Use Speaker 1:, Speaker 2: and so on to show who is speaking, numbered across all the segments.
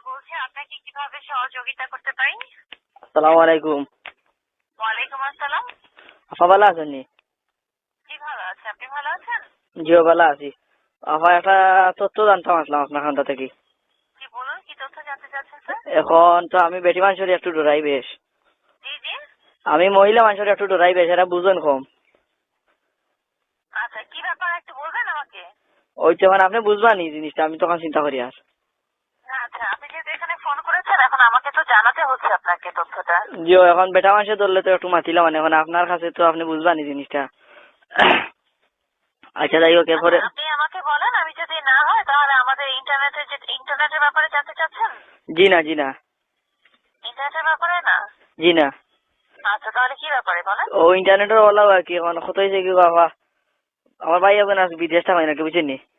Speaker 1: বলছি আপনাকে কীভাবে সহযোগিতা করতে পারি?
Speaker 2: আসসালামু আলাইকুম।
Speaker 1: ওয়ালাইকুম আসসালাম।
Speaker 2: আপা ভালো আছেন
Speaker 1: জি ভালো আছে। আপনি ভালো আছেন?
Speaker 2: জিও ভালো আছি। আপা একটা তথ্য জানতাম আসলাম আপনার খান্তা থেকে।
Speaker 1: জি বলুন কি তথ্য জানতে চাচ্ছেন স্যার?
Speaker 2: এখন তো আমি বেটি মানুষের একটু ডরাই বেশ।
Speaker 1: জি জি।
Speaker 2: আমি মহিলা মানুষের একটু ডরাই বেশ এরা বুঝেন কম।
Speaker 1: আচ্ছা কি ব্যাপার একটু বলবেন আমাকে?
Speaker 2: ওই তো এখন আপনি বুঝবেন এই জিনিসটা আমি তখন চিন্তা করি আর
Speaker 1: আচ্ছা আপনি যেহেতু এখানে ফোন করেছেন এখন আমাকে তো জানাতে হচ্ছে আপনাকে তথ্যটা।
Speaker 2: জিও এখন বেটা মানুষের ধরলে তো একটু মাতিলাম মানে এখন আপনার কাছে তো আপনি বুঝবেন জিনিসটা। আচ্ছা যাই হোক এরপরে
Speaker 1: আচ্ছা, আপনি আমাকে বলেন আমি যদি না হয় তাহলে আমাদের ইন্টারনেটের যে ইন্টারনেটের ব্যাপারে জানতে চাচ্ছেন?
Speaker 2: জি না জি না।
Speaker 1: ইন্টারনেটের ব্যাপারে না?
Speaker 2: জি না।
Speaker 1: আচ্ছা তাহলে কি ব্যাপারে বলেন?
Speaker 2: ও ইন্টারনেটের ওলাও আর কি এখন কত হয়েছে কি বাবা আমার ভাই এখন আজ বিদেশ থাকাই নাকি বুঝছেন নি
Speaker 1: জি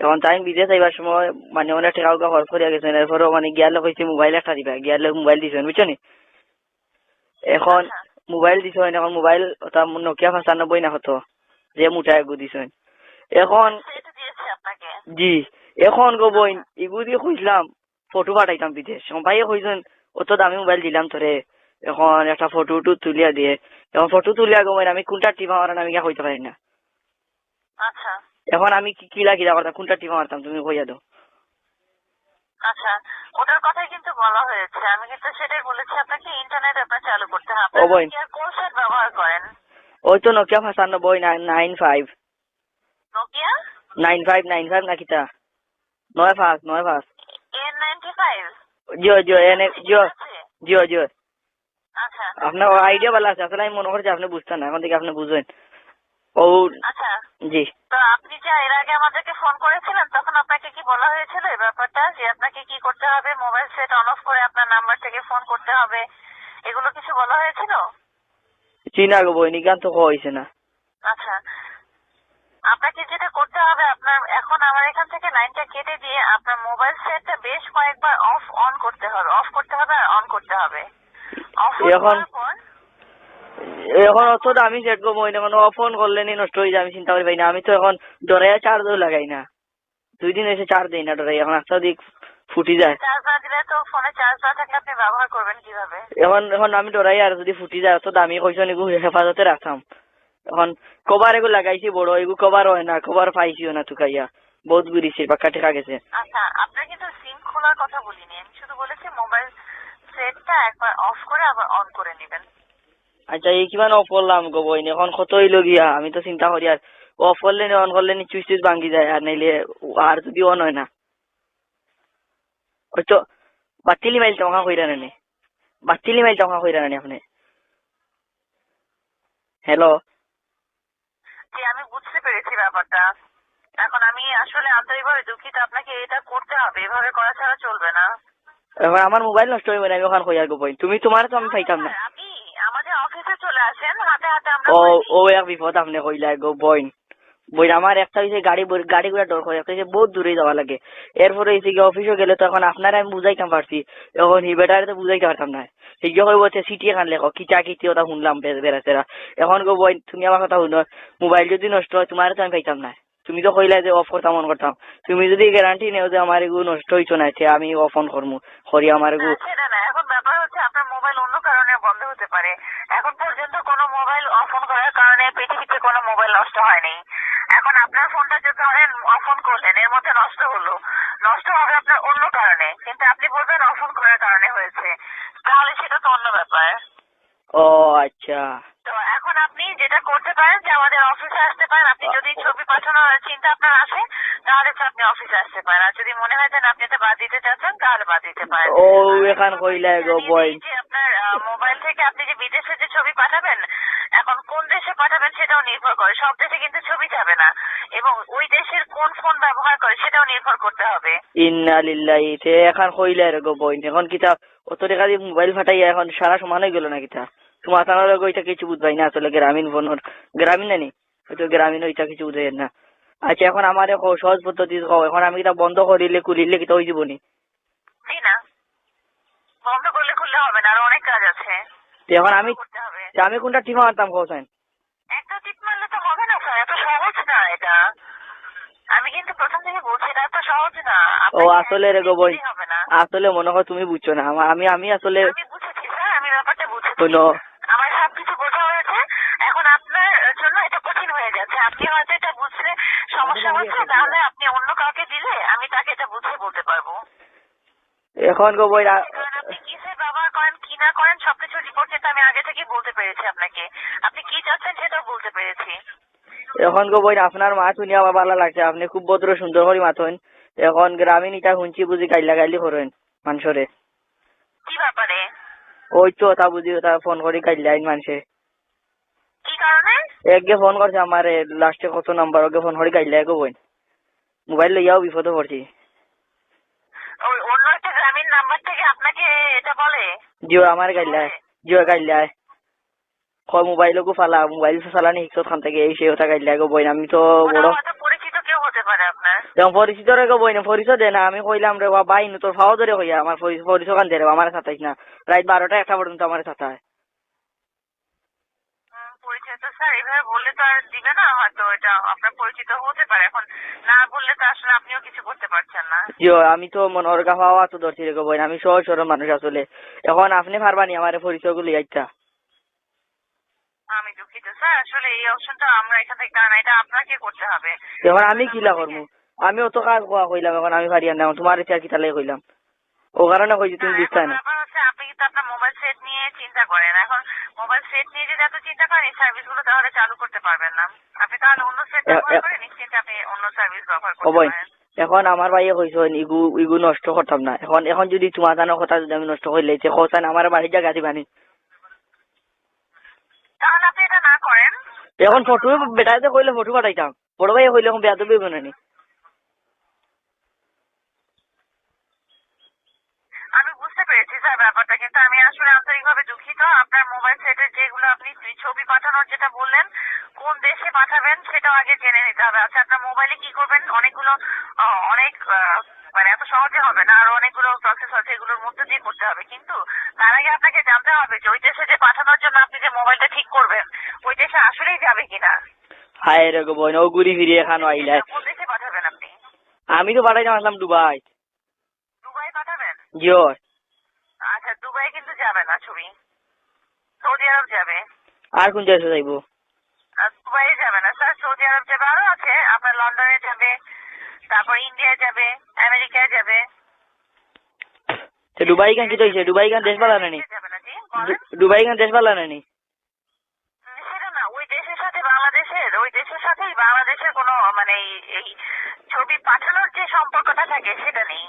Speaker 2: তখন তাই বিদেশ আইবার সময় মানে অনেক টাকা উকা খরচ করিয়া গেছেন এরপরেও মানে গিয়ার লোক হয়েছে মোবাইল একটা দিবা। গিয়ার লোক মোবাইল দিছেন বুঝছ নি? এখন
Speaker 1: আচ্ছা।
Speaker 2: মোবাইল দিছেন এখন মোবাইল ওটা নোকিয়া পঁচানব্বই না হতো যে মুঠা এগু দিছেন এখন জি এখন গো বইন এগু দিয়ে খুঁজলাম ফটো পাঠাইতাম বিদেশ ভাইয়ে কইছেন অত দামি মোবাইল দিলাম তোরে এখন একটা ফটো টু তুলিয়া দিয়ে। এখন ফটো তুলিয়া গো আমি কোনটা টিপা মারান আমি কইতে পারি না।
Speaker 1: আচ্ছা।
Speaker 2: এখন আমি কি কিলা কিলা করতাম কোনটা টিপা মারতাম? তুমি কইয়া দাও।
Speaker 1: আচ্ছা ওটার কথাই কিন্তু বলা হয়েছে। আমি কিন্তু সেটাই বলেছি আপনাকে ইন্টারনেট আপনার চালু করতে হবে। কোন সেট ব্যবহার করেন?
Speaker 2: ওই তো নোকিয়া পঁচানব্বই nine five
Speaker 1: Nokia
Speaker 2: nine five nine five না কিতা নয় পাঁচ নয় পাঁচ।
Speaker 1: এন নাইনটি ফাইভ
Speaker 2: জিও জিও এনে জিও জিও জিও।
Speaker 1: আচ্ছা।
Speaker 2: আপনার আইডিয়া ভালো আছে। আসলে আমি মনে করছি আপনি বুঝতেন না। এখন থেকে আপনি বুঝবেন। ও
Speaker 1: আচ্ছা।
Speaker 2: জি।
Speaker 1: তো আপনি যে এর আগে আমাদেরকে ফোন করেছিলেন তখন আপনাকে কি বলা হয়েছিল এই ব্যাপারটা? যে আপনাকে কি করতে হবে? মোবাইল সেট অন অফ করে আপনার নাম্বার থেকে ফোন করতে হবে। এগুলো কিছু বলা হয়েছিল?
Speaker 2: চিনা গো বই নিগান তো হয়েছে না।
Speaker 1: আচ্ছা। আপনাকে যেটা করতে হবে আপনার এখন আমার এখান থেকে লাইনটা কেটে দিয়ে আপনার মোবাইল সেটটা বেশ কয়েকবার অফ অন করতে হবে। অফ করতে হবে আর অন করতে হবে। অফ
Speaker 2: এখন- এখন অত দামি সেট গো বই এখন ফোন করলে নি নষ্ট হয়ে যায় আমি চিন্তা করি পাই না আমি তো এখন ডরাইয়া চার্জও লাগাই না। দুই দিন এসে চার্জ দিই না ডরাই এখন আস্তে দিক ফুটি যায়।
Speaker 1: চার্জ না চার্জ না
Speaker 2: এখন এখন আমি ডরাই আর যদি ফুটি যায় অত দামি কইছো নিগু হেফাজতে রাখতাম এখন কভার এগু লাগাইছি বড় এগু কভার হয় না কভার পাইছিও না তুকাইয়া বহুত ঘুরিছি পাক্কা টেকা গেছে।
Speaker 1: আচ্ছা আপনার কিন্তু সিম খোলার কথা বলিনি আমি শুধু বলেছি মোবাইল সেটটা একবার অফ করে আবার অন করে নেবেন।
Speaker 2: আচ্ছা এই কিমান অফ করলাম গো বইনি? এখন কত হইল গিয়া? আমি তো চিন্তা করি আর অফ করলে অন করলে নি চুইচ চুইচ ভাঙ্গি যায় আর নাইলে আর যদি অন হয় না। ওই তো বাতিলি মাইল টঙ্কা কইরা নানি। বাতিলি মাইল টঙ্কা কইরা নানি আপনি। হ্যালো
Speaker 1: জি আমি বুঝতে পেরেছি ব্যাপারটা। এখন আমি আসলে আন্তরিকভাবে দুঃখিত আপনাকে এটা করতে হবে। এভাবে করা ছাড়া চলবে না।
Speaker 2: আমার মোবাইল নষ্ট হইবে না আমি ওখান কইয়ার গো তুমি তোমার তো আমি পাইতাম না।
Speaker 1: আপনি আমাদের অফিসে চলে আসেন হাতে হাতে আমরা
Speaker 2: ও ও এক বিপদ আপনি কইলা গো বইন বইন আমার একটা হইছে গাড়ি গাড়ি গুলা ডর করে একটা বহুত দূরে যাওয়া লাগে। এরপরে হইছে কি অফিসে গেলে তো এখন আপনারা আমি বুঝাইতাম পারছি। এখন হি বেটারে তো বুঝাইতে পারতাম না। হিগে কইব যে সিটি এখান লেখো কিটা কিটি ওটা শুনলাম বেড়াতেরা। এখন গো বইন তুমি আমার কথা শুনো মোবাইল যদি নষ্ট হয় তোমার তো আমি পাইতাম না। তুমি তো কইলা যে অফ করতাম অন করতাম। তুমি যদি গ্যারান্টি নেও যে আমার এগু নষ্ট হইতো না আমি অফ অন করব করি আমার এগু
Speaker 1: না, সেটা না এখন ব্যাপার হচ্ছে আপনার মোবাইল অন্য কারণে বন্ধ হতে পারে এখন পর্যন্ত কোনো মোবাইল অফ অন করার কারণে পৃথিবীতে কোনো মোবাইল নষ্ট হয়নি। এখন আপনার ফোনটা যে ধরেন অফ অন করলেন এর মধ্যে নষ্ট হলো। নষ্ট হবে আপনার অন্য কারণে কিন্তু আপনি বলবেন অফ অন করার কারণে হয়েছে। তাহলে সেটা তো অন্য ব্যাপার।
Speaker 2: ও আচ্ছা।
Speaker 1: তো এখন আপনি যেটা করতে পারেন যে আমাদের অফিসে আসতে পারেন। আপনি যদি ছবি পাঠানোর চিন্তা আপনার আসে তাহলে তো আপনি অফিসে আসতে পারেন। আর যদি মনে হয় যে আপনি এটা বাদ দিতে চাচ্ছেন তাহলে বাদ দিতে পারেন।
Speaker 2: ও এখান কইলা গো বইন
Speaker 1: থেকে আপনি যে বিদেশে যে ছবি পাঠাবেন এখন কোন দেশে পাঠাবেন সেটাও নির্ভর করে। সব দেশে কিন্তু ছবি যাবে না। এবং ওই দেশের কোন ফোন ব্যবহার করে সেটাও নির্ভর করতে হবে।
Speaker 2: ইন্না লিল্লাহি তে এখন কইলে গো বইন। এখন কিতা অত টাকা দিয়ে মোবাইল ফাটাইয়া এখন সারা সমান হয়ে গেল না কিতা? তোমার তানোর ওইটা কিছু বুঝবাই না আসলে গ্রামীণ ফোনের গ্রামীণ নানি? হয়তো গ্রামীণ ওইটা কিছু বুঝাই না। আচ্ছা এখন আমার সহজ পদ্ধতি এখন আমি কিতা বন্ধ করিলে কুলিলে কিতা হয়ে যাবনি
Speaker 1: জি না। বন্ধ করলে খুললে হবে না আরও অনেক কাজ আছে।
Speaker 2: এখন আমি আমি কোনটা টিপা মারতাম কোসাইন
Speaker 1: একটা টিপ মারলে তো হবে না স্যার এত সহজ না এটা। আমি কিন্তু প্রথম থেকে বলছি এটা সহজ না।
Speaker 2: ও আসলে রে আসলে মনে হয় তুমি বুঝছ না। আমি আমি আসলে
Speaker 1: আমি বুঝেছি স্যার আমি ব্যাপারটা বুঝেছি। আমার সবকিছু বোঝা হয়েছে। এখন আপনার জন্য এটা কঠিন হয়ে যাচ্ছে। আপনি হয়তো এটা বুঝতে সমস্যা হচ্ছে তাহলে আপনি অন্য কাউকে দিলে আমি তাকে এটা বুঝিয়ে বলতে পারব।
Speaker 2: এখন গো বোন আ-
Speaker 1: কারণ আপনি কিসের ব্যবহার করেন কি না করেন সবকিছু রিপোর্ট কিন্তু আমি আগে থেকেই বলতে পেরেছি আপনাকে। আপনি কি চাচ্ছেন সেটাও বলতে পেরেছি।
Speaker 2: এখন গো বোন আপনার মা শুনি আমার ভালো লাগছে। আপনি খুব ভদ্র সুন্দর করে মাথন এখন গ্রামীণ ইটা শুনছি বুঝি গাইলা গাইলি করেন মানুষরে
Speaker 1: কি ব্যাপারে?
Speaker 2: ওই তো তা বুঝি তা ফোন করে গাইলাইন মানুষে
Speaker 1: কি কারণে?
Speaker 2: একগে ফোন করছে আমার লাস্টে কত নাম্বার ওকে ফোন করে গাইলাই গো বোন মোবাইল লইয়াও বিপদে পড়ছি।
Speaker 1: ওই অন্য একটা গ্রামীণ নাম্বার থেকে আপনাকে এটা বলে?
Speaker 2: জিও আমার গাইলাই জিও গাইলাই কয় মোবাইল কো ফালা মোবাইল শিক্ষক খান থেকে এই সেই কথা গাইলাই গো বোন আমি তো বড়
Speaker 1: পরিচিত কেউ হতে পারে আপনার
Speaker 2: যেমন পরিচিত রে গো পরিচয় দে না আমি কইলাম রে বা বাইন তোর ফাও ধরে হইয়া আমার পরি- পরিচয় কান দে রে আমার সাতাইস না রাত বারোটা একটা পর্যন্ত আমার সাথে
Speaker 1: পরিচয় তো স্যার এভাবে বললে তো আর দিবে না হয়তো এটা আপনার পরিচিত হতে পারে এখন না বললে তো আসলে আপনিও কিছু করতে পারছেন না।
Speaker 2: জিও আমি তো মনোর গাফাওয়া তো ধরছি রে গো বোন আমি সহজ সরল মানুষ আসলে এখন আপনি পারবানি আমার পরিচয়গুলো আইতা।
Speaker 1: আমি দুঃখিত। স্যার আসলে এই অপশনটা আমরা এখান থেকে কারণ এটা আপনাকে করতে হবে।
Speaker 2: এখন আমি কিলা করব? আমি অত কাজ কোয়া কইলাম এখন আমি পারি না তোমার ইচ্ছা কি তালে কইলাম? ও কারণে কইছি তুমি বুঝতে না।
Speaker 1: আপনি কিন্তু আপনার মোবাইল সেট নিয়ে চিন্তা করেন। এখন মোবাইল সেট নিয়ে যদি এত চিন্তা করেন এই সার্ভিসগুলো তাহলে চালু করতে পারবেন না। আপনি তাহলে অন্য সেট ব্যবহার
Speaker 2: এ-
Speaker 1: করে নিশ্চিন্তে আপনি অন্য সার্ভিস ব্যবহার করতে পারেন।
Speaker 2: এখন আমার ভাইয়ে কইছ ইগু ইগু নষ্ট করতাম না। এখন এখন যদি তোমার জানো কথা যদি আমি নষ্ট করে লেছে কোথায় আমার বাড়ির জায়গা দিবানি
Speaker 1: তাহলে আপনি এটা না করেন
Speaker 2: এখন ফটো বেটাতে কইলে ফটো পাঠাইতাম বড় ভাই কইলে এখন বেয়া দেবে বানানি
Speaker 1: আমি বুঝতে পেরেছি স্যার ব্যাপারটা, কিন্তু আমি আসলে আন্তরিকভাবে দুঃখিত। আপনার মোবাইল সেটের যেগুলো আপনি ছবি পাঠানোর যেটা বললেন, কোন দেশে পাঠাবেন সেটাও আগে জেনে নিতে হবে। আচ্ছা আপনার মোবাইলে কি করবেন? অনেকগুলো অনেক মানে এত সহজে হবে না আরও অনেকগুলো প্রসেস আছে এগুলোর মধ্যে দিয়ে করতে হবে। কিন্তু তার আগে আপনাকে জানতে হবে যে ওই দেশে যে পাঠানোর জন্য আপনি যে মোবাইলটা ঠিক করবেন ওই দেশে আসলেই যাবে কিনা?
Speaker 2: হায় রে গো বোন ও ঘুরি ফিরি এখানো আইলাই
Speaker 1: কোন দেশে পাঠাবেন আপনি?
Speaker 2: আমি তো আসলাম দুবাই।
Speaker 1: দুবাই পাঠাবেন?
Speaker 2: জিও
Speaker 1: আচ্ছা দুবাই কিন্তু যাবে না ছবি। সৌদি আরব যাবে।
Speaker 2: আর কোন দেশে যাইবো?
Speaker 1: আর দুবাই যাবে না স্যার সৌদি আরব যাবে আরও আছে। আপনার লন্ডনে যাবে তারপর ইন্ডিয়া যাবে আমেরিকায় যাবে।
Speaker 2: গান কি তো গান দেশ ভালো নানি? গান দেশ ভালো নানি?
Speaker 1: সেটা না ওই দেশের সাথে বাংলাদেশের ওই দেশের সাথেই বাংলাদেশের কোনো মানে এই- এই ছবি পাঠানোর যে সম্পর্কটা থাকে সেটা নেই।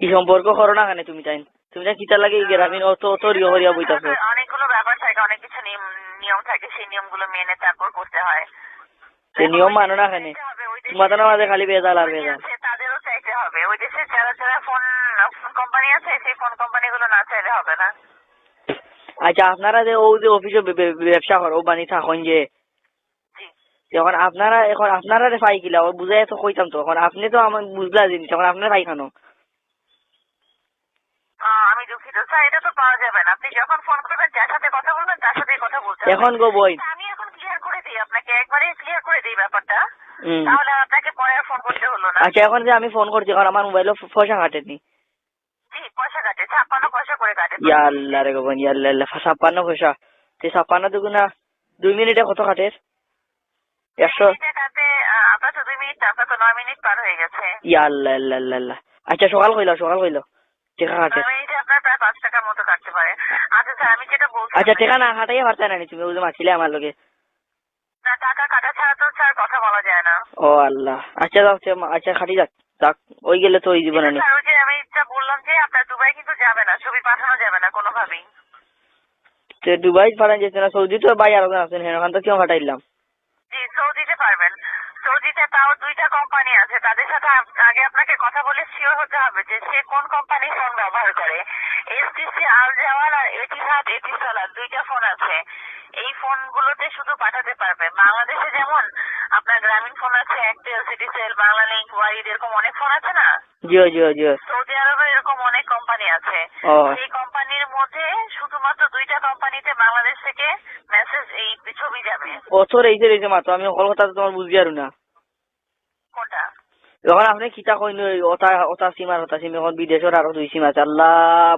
Speaker 2: কি সম্পর্ক করো না কেন তুমি তাই তুমি কিতা লাগে গ্রামীণ অত অত রিয় হরিয়া বইতাছো।
Speaker 1: অনেকগুলো ব্যাপার থাকে অনেক কিছু নিয়ম থাকে সেই নিয়মগুলো মেনে তারপর করতে হয়।
Speaker 2: নিয়ম মানো না কেন? তো মাঝে খালি বেজাল আর বেজাল
Speaker 1: তাদেরও চাইতে হবে। ওই দেশের যারা যারা ফোন ফোন কোম্পানি আছে সেই ফোন কোম্পানিগুলো না চাইলে হবে না।
Speaker 2: আচ্ছা আপনারা যে ও যে অফিসে ব্যবসা করো বানি থাকুন যে এখন আপনারা এখন আপনারা পাই কিলা ও বুঝাই তো কইতাম তো এখন আপনি তো আমার বুঝলা জিনিস এখন আপনারা পাই খানো।
Speaker 1: আমি দুঃখিত। স্যার এটা তো পাওয়া যাবে না। আপনি যখন ফোন করবেন যার সাথে কথা বলবেন তার সাথেই কথা বলতে
Speaker 2: এখন গো বই
Speaker 1: আচ্ছা, আমি এখন ক্লিয়ার করে দিই আপনাকে একবারে ক্লিয়ার করে দিই ব্যাপারটা
Speaker 2: হুম
Speaker 1: তাহলে আপনাকে পরে ফোন করতে হলো না।
Speaker 2: আচ্ছা এখন যে আমি ফোন করছি এখন আমার মোবাইলে পয়সা কাটেনি।
Speaker 1: জি পয়সা কাটে ছাপ্পান্ন পয়সা করে কাটে।
Speaker 2: ইয়া আল্লাহ রে গোবন ইয়া আল্লাহ আল্লাহ ছাপ্পান্ন পয়সা। তে ছাপ্পান্ন দুগুনা দুই মিনিটে কত কাটে? একশো
Speaker 1: মিনিটে কাটে আহ, আপনার তো দুই মিনিট আপনার তো নয় মিনিট পার হয়ে গেছে।
Speaker 2: ইয়া আল্লাহ আল্লাহ আল্লাহ আল্লাহ। আচ্ছা সকাল কইলো সকাল কইলো। টেকা কাটে।
Speaker 1: আপনার প্রায় পাঁচ টাকার মতো কাটতে পারে। আচ্ছা স্যার আমি যেটা বলছি
Speaker 2: আচ্ছা টেকা না কাটাই পারতে না নি তুমি ওই যে মাছিলে আমার লগে।
Speaker 1: না টাকা কাটা ছাড়া তো স্যার কথা বলা যায় না
Speaker 2: ও আল্লাহ। আচ্ছা দাও আচ্ছা, আচ্ছা খাটি যাক যাক ওই গেলে তো ওই জীবনে
Speaker 1: নেই। ওই যে আমি যা বললাম যে আপনার দুবাই কিন্তু যাবে না ছবি পাঠানো যাবে না কোনোভাবেই।
Speaker 2: তো দুবাই পাঠানো যেতে না সৌদি তো ভাই আরও আছেন হ্যাঁ ওখান তো কেউ ফাটাইলাম
Speaker 1: জি সৌদিতে পারবেন। সৌদিতে তাও দুইটা কোম্পানি আছে। তাদের সাথে আগে আপনাকে কথা বলে শিওর হতে হবে যে সে কোন কোম্পানি ফোন ব্যবহার করে। এসটিসি আল জাওয়াল আর এটিহাদ এটিসালাত দুইটা ফোন আছে। এই ফোনগুলোতে শুধু পাঠাতে পারবে। বাংলাদেশে যেমন আপনার গ্রামীণ ফোন আছে একটেল সিটিসেল বাংলালিংক ওয়াইড এরকম অনেক ফোন আছে না?
Speaker 2: জিও জিও জিও
Speaker 1: সৌদি আরবে এরকম অনেক কোম্পানি আছে। সেই কোম্পানির মধ্যে শুধুমাত্র দুইটা কোম্পানিতে বাংলাদেশ থেকে মেসেজ এই ছবি যাবে।
Speaker 2: বছর এই যে রয়েছে মাত্র আমি কলকাতা তোমার বুঝি আর না।
Speaker 1: কোনটা?
Speaker 2: এখন আপনি কিতা কইন ওটা ওটা ওটা সিম এখন বিদেশের আরও দুই সিম আছে। আল্লাহ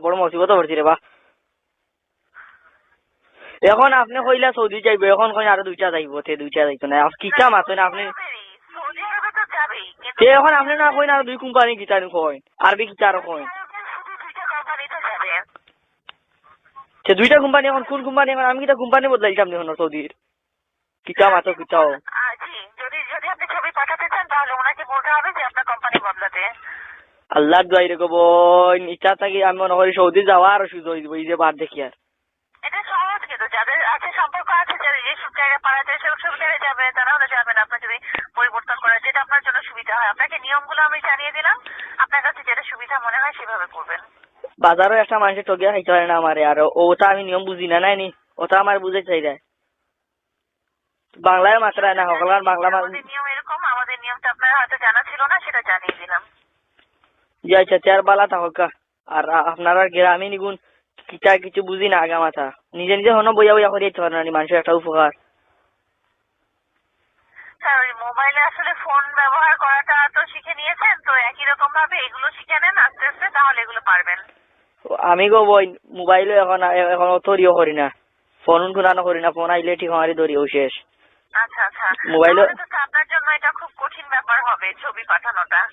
Speaker 2: বড় মুসিবত পড়ছি রে বা এখন আপনি কইলা সৌদি যাইব এখন কইন আরও দুইটা যাইব তে দুইটা যাইতো না। কিতা মাতন আপনি
Speaker 1: তো
Speaker 2: এখন আপনি না কইন আরও দুই কোম্পানি কিতা কইন আরবি কিতা আরও কইন
Speaker 1: শুধু দুইটা কোম্পানিতে যাবে
Speaker 2: সে দুইটা কোম্পানি এখন কোন কোম্পানি এখন আমি কিতা কোম্পানি বদলাইতাম দেখুন সৌদির কিতা মাতো কিতাও
Speaker 1: আহ, জি যদি যদি আপনি ছবি পাঠাতে চান তাহলে ওনাকে বলতে হবে যে আপনার কোম্পানি বদলাতে।
Speaker 2: আল্লাহর দোয়াই রে গো ইচ্ছা থাকি আমি মনে করি সৌদি যাওয়া আর সুযোগ এই যে দেখি আর।
Speaker 1: এটা সহজ কিন্তু যাদের আছে সম্পর্ক আছে যারা জায়গায় সেসব সব জায়গায় যাবে তারা হলে যাবেন আপনার যদি পরিবর্তন করা যেটা আপনার জন্য সুবিধা হয়। আপনাকে নিয়মগুলো আমি জানিয়ে দিলাম। আপনার কাছে যেটা সুবিধা মনে হয় সেভাবে করবেন।
Speaker 2: বাজারও একটা মানুষের ঠকিয়া খাইতে পারে না আমারে আর ওটা আমি নিয়ম বুঝি না নাই নি? ওটা আমার বুঝে চাই দেয় বাংলায় মাত্রায় না সকলার বাংলা
Speaker 1: নিয়ম এরকম আমাদের নিয়মটা আপনার হয়তো জানা ছিল না সেটা জানিয়ে দিলাম।
Speaker 2: জি আচ্ছা বালা থাকা আর আপনারা গ্রামে নিগুন কিটা কিছু বুঝি না আগা মাথা। নিজে নিজে হনো বইয়া বইয়া করে দিতে পারে না মানুষের একটা উপকার।
Speaker 1: মোবাইলে আসলে ফোন ব্যবহার করাটা তো শিখে নিয়েছেন তো একই রকম ভাবে এগুলো শিখে নেন আস্তে আস্তে তাহলে এগুলো পারবেন।
Speaker 2: আমি গো বই মোবাইলও এখন এখন অতরিও করি না। ফোন টুনানো করি না ফোন আইলে ঠিক আমারই ধরিও শেষ।
Speaker 1: আচ্ছা আচ্ছা।
Speaker 2: মোবাইলে-
Speaker 1: আপনার জন্য এটা খুব কঠিন ব্যাপার হবে ছবি পাঠানোটা।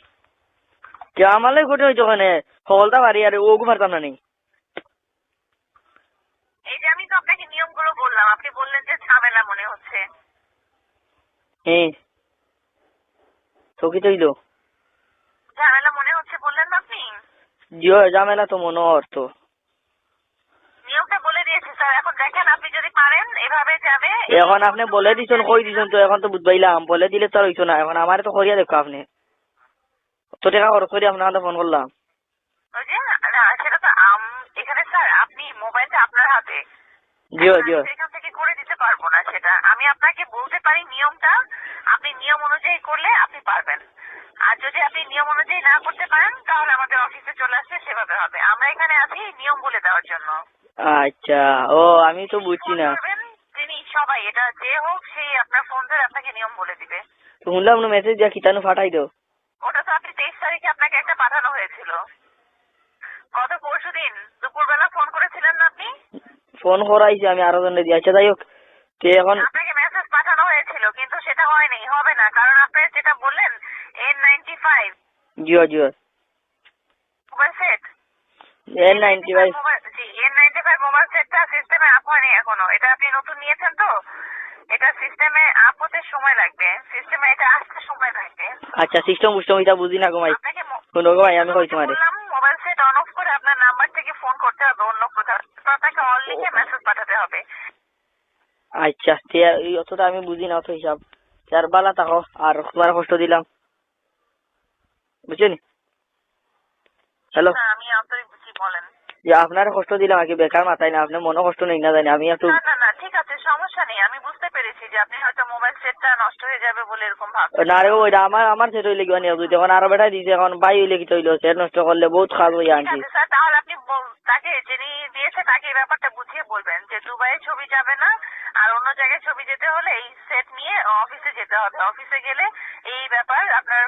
Speaker 2: কে আমালে হইতো ওখানে। পারি আর ও পারতাম না নি।
Speaker 1: এই যে আমি তো আপনাকে নিয়মগুলো বললাম আপনি বললেন যে ঝামেলা মনে হচ্ছে।
Speaker 2: হ্যাঁ তো কি তৈলো
Speaker 1: ঝামেলা মনে হচ্ছে বললেন না আপনি
Speaker 2: জিও ঝামেলা তো মনে অর্থ
Speaker 1: নিয়মটা বলে দিয়েছি স্যার। এখন দেখেন আপনি যদি পারেন এভাবে যাবে।
Speaker 2: এখন আপনি বলে দিছেন কই দিছেন তো? এখন তো বুঝবাইলাম বলে দিলে তো আর হইতো না। এখন আমার তো করিয়া দেখো আপনি। তো টাকা খরচ করে আপনার ফোন করলাম।
Speaker 1: ওই যে না সেটা তো আম- এখানে স্যার আপনি মোবাইলটা আপনার হাতে।
Speaker 2: জিও জিও
Speaker 1: এখান থেকে করে দিতে পারব না সেটা। আমি আপনাকে বলতে পারি নিয়মটা। আপনি নিয়ম অনুযায়ী করলে আপনি পারবেন। আর যদি আপনি নিয়ম অনুযায়ী না করতে পারেন তাহলে আমাদের অফিসে চলে আসলে সেভাবে হবে। আমরা এখানে আছি নিয়ম বলে দেওয়ার জন্য।
Speaker 2: আচ্ছা। ও আমি তো বুঝছি না।
Speaker 1: তিনি সবাই এটা যে হোক সেই আপনার ফোন ধরে আপনাকে নিয়ম বলে দিবে।
Speaker 2: শুনলাম না মেসেজ দিয়া কিতানু ফাটাই দাও।
Speaker 1: ওটা তো আপনি তেইশ তারিখে আপনাকে একটা পাঠানো হয়েছিল। গত পরশু দিন দুপুরবেলা ফোন করেছিলেন না আপনি?
Speaker 2: ফোন করাইছি আমি আরও জনে দিয়ে। আচ্ছা যাই হোক তে এখন
Speaker 1: আপনাকে মেসেজ পাঠানো হয়েছিল কিন্তু সেটা হয়নি হবে না। কারণ আপনি যেটা বললেন N ninety five
Speaker 2: Jio Jio
Speaker 1: mobile set
Speaker 2: N ninety five
Speaker 1: G N ninety five mobile সেটটা সিস্টেমে আপ হয়নি এখনও। এটা আপনি নতুন নিয়েছেন তো? এটা সিস্টেমে আপ হতে সময় লাগবে। সিস্টেমে এটা আসতে সময় লাগবে।
Speaker 2: আচ্ছা সিস্টেম এটা গো ভাই। গো ভাই আমি কইছি মারে।
Speaker 1: মোবাইল সেট অন অফ করে আপনার নাম্বার থেকে ফোন করতে হবে অন্য কোথাও। আপনাকে অল লিখে মেসেজ পাঠাতে হবে।
Speaker 2: আচ্ছা অতটা আমি বুঝি না অত হিসাব। চার বালা থাকো আর তোমার কষ্ট দিলাম। বুঝছেন? হ্যালো
Speaker 1: আমি আন্তরিক বুঝি বলেন।
Speaker 2: যে আপনার কষ্ট দিলাম কি বেকার মাথায় না আপনার মনে কষ্ট নেই না জানি আমি একটু
Speaker 1: না না ঠিক আছে সমস্যা নেই আমি বুঝতে পেরেছি যে আপনি হয়তো মোবাইল সেটটা নষ্ট হয়ে যাবে বলে এরকম ভাবছেন।
Speaker 2: না রে ওইটা আমার আমার সেট হইলে কি নিয়ে বুঝতে এখন আরও বেটাই দিছে এখন বাই হইলে কি হইল সেট নষ্ট করলে বহুত খারাপ হয়ে আনছি।
Speaker 1: স্যার তাহলে আপনি তাকে যিনি দিয়েছে তাকে এই ব্যাপারটা বুঝিয়ে বলবেন যে দুবাইয়ে ছবি যাবে না আর অন্য জায়গায় ছবি যেতে হলে এই সেট নিয়ে অফিসে যেতে হবে। অফিসে গেলে এই ব্যাপার আপনার